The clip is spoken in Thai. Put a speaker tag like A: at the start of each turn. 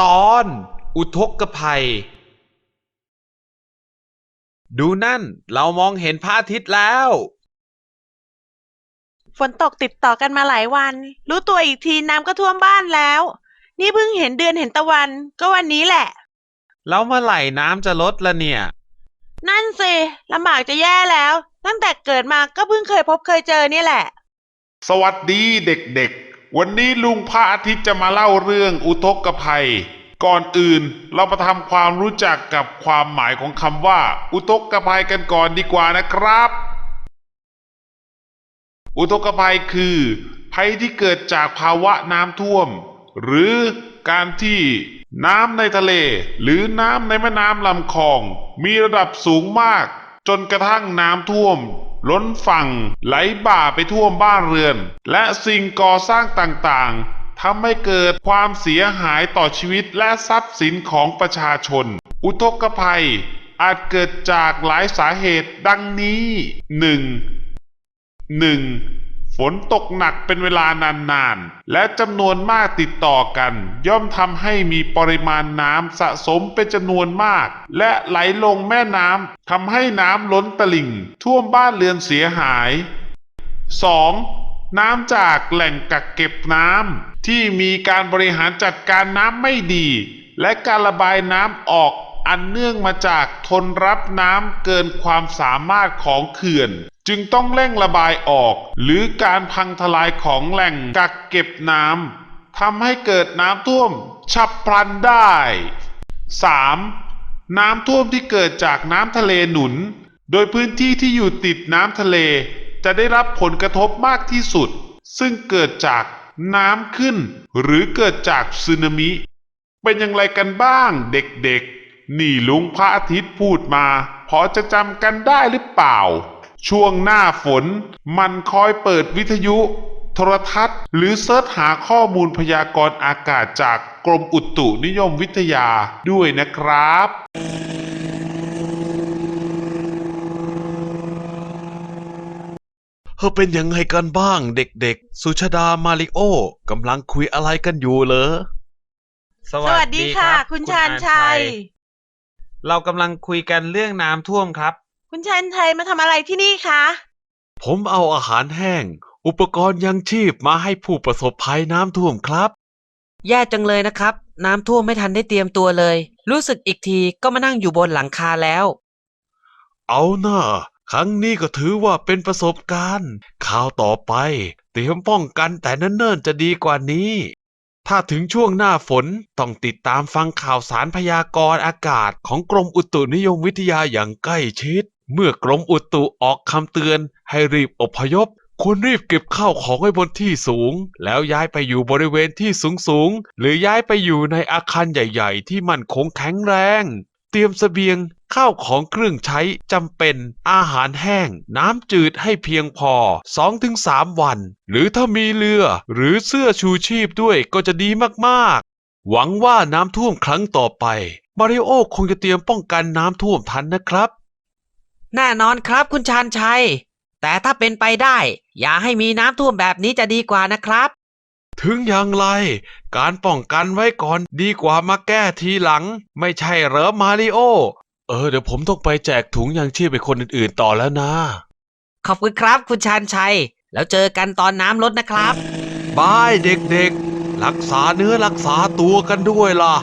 A: ตอน อุทกภัย ดูนั่น เรามองเห็นพระอาทิตย์แล้ว
B: ฝนตกติดต่อกันมาหลายวัน รู้ตัวอีกทีน้ำก็ท่วมบ้านแล้ว นี่เพิ่งเห็นเดือนเห็นตะวัน ก็วันนี้แหละ
A: แล้วเมื่อไหร่น้ำจะลดละเนี่ย
B: นั่นสิลำบากจะแย่แล้ว ตั้งแต่เกิดมาก็เพิ่งเคยพบเคยเจอเนี่ยแหละ
C: สวัสดีเด็กๆ วันนี้ลุงพระอาทิตย์จะมาเล่าเรื่องอุทกภัย ก่อนอื่นเรามาทำความรู้จักกับความหมายของคำว่า อุทกภัยกันก่อนดีกว่านะครับ อุทกภัยคือ ภัยที่เกิดจากภาวะน้ำท่วม หรือการที่น้ำในทะเล หรือน้ำในแม่น้ำลำคลอง มีระดับสูงมาก จนกระทั่งน้ำท่วม ล้นฝั่ง ไหลบ่าไปท่วมบ้านเรือน และสิ่งก่อสร้างต่างๆ ทำให้เกิดความเสียหายต่อชีวิตและทรัพย์สินของประชาชน อุทกภัยอาจเกิดจากหลายสาเหตุดังนี้ 1. 1. ฝนตกหนักเป็นเวลานานๆ และจำนวนมากติดต่อกัน ย่อมทำให้มีปริมาณน้ำสะสมเป็นจำนวนมาก และไหลลงแม่น้ำทำให้น้ำล้นตลิ่ง ท่วมบ้านเรือนเสียหาย 2. น้ำจากแหล่งกักเก็บน้ำที่มีการบริหารจัดการน้ำไม่ดี และการระบายน้ำออกอันเนื่องมาจากทนรับน้ำเกินความสามารถของเขื่อน จึงต้องเร่งระบายออก หรือการพังทลายของแหล่งกักเก็บน้ำทำให้เกิดน้ำท่วมฉับพลันได้ 3. น้ำท่วมที่เกิดจากน้ำทะเลหนุน โดยพื้นที่ที่อยู่ติดน้ำทะเล จะได้รับผลกระทบมากที่สุด ซึ่งเกิดจาก น้ำขึ้น หรือเกิดจากสึนามิ เป็นอย่างไรกันบ้างเด็กๆ นี่ลุงพระอาทิตย์พูดมา พอจะจำกันได้หรือเปล่า ช่วงหน้าฝน มันคอยเปิดวิทยุ โทรทัศน์ หรือเสิร์ชหาข้อมูลพยากรณ์อากาศจากกรมอุตุนิยมวิทยาด้วยนะครับ
A: เธอเป็นยังไงกันบ้างเด็กๆ สุชาดามาริโอกำลังคุยอะไรกันอยู่เหรอ
B: สวัสดีค่ะคุณชาญชัย
A: เรากำลังคุยกันเรื่องน้ำท่วมครับ
B: คุณชันชัยมาทำอะไรที่นี่คะ
A: ผมเอาอาหารแห้ง อุปกรณ์ยังชีพมาให้ผู้ประสบภัยน้ำท่วมครับ
D: แย่จังเลยนะครับ น้ำท่วมไม่ทันได้เตรียมตัวเลย รู้สึกอีกทีก็มานั่งอยู่บนหลังคาแล้ว
A: เอาหน้า ครั้งนี้ก็ถือว่าเป็นประสบการณ์ข่าวต่อไป เตรียมป้องกันแต่เนิ่นๆจะดีกว่านี้ ถ้าถึงช่วงหน้าฝนต้องติดตามฟังข่าวสารพยากรณ์อากาศของกรมอุตุนิยมวิทยาอย่างใกล้ชิด เมื่อกรมอุตุออกคำเตือนให้รีบอพยพควรรีบเก็บข้าวของไว้บนที่สูง แล้วย้ายไปอยู่บริเวณที่สูงสูงๆหรือย้ายไปอยู่ในอาคารใหญ่ ๆ ที่มั่นคงแข็งแรง เตรียมเสบียง ข้าวของเครื่องใช้จำเป็น อาหารแห้ง น้ำจืดให้เพียงพอ 2-3 วัน หรือถ้ามีเรือ หรือเสื้อชูชีพด้วยก็จะดีมากๆ หวังว่าน้ำท่วมครั้งต่อไป มาริโอคงจะเตรียมป้องกันน้ำท่วมทันนะครับ
D: แน่นอนครับคุณชาญชัย แต่ถ้าเป็นไปได้ อย่าให้มีน้ำท่วมแบบนี้จะดีกว่านะครับ
A: ถึงอย่างไร การป้องกันไว้ก่อนดีกว่ามาแก้ทีหลัง ไม่ใช่เหรอมาริโอ เออเดี๋ยวผมต้องไปแจกถุงยางชีพไปคนอื่นๆต่อแล้วนะ
D: ขอบคุณครับคุณชาญชัย แล้วเจอกันตอนน้ำลดนะครับ
A: บายเด็กๆ รักษาเนื้อรักษาตัวกันด้วยล่ะ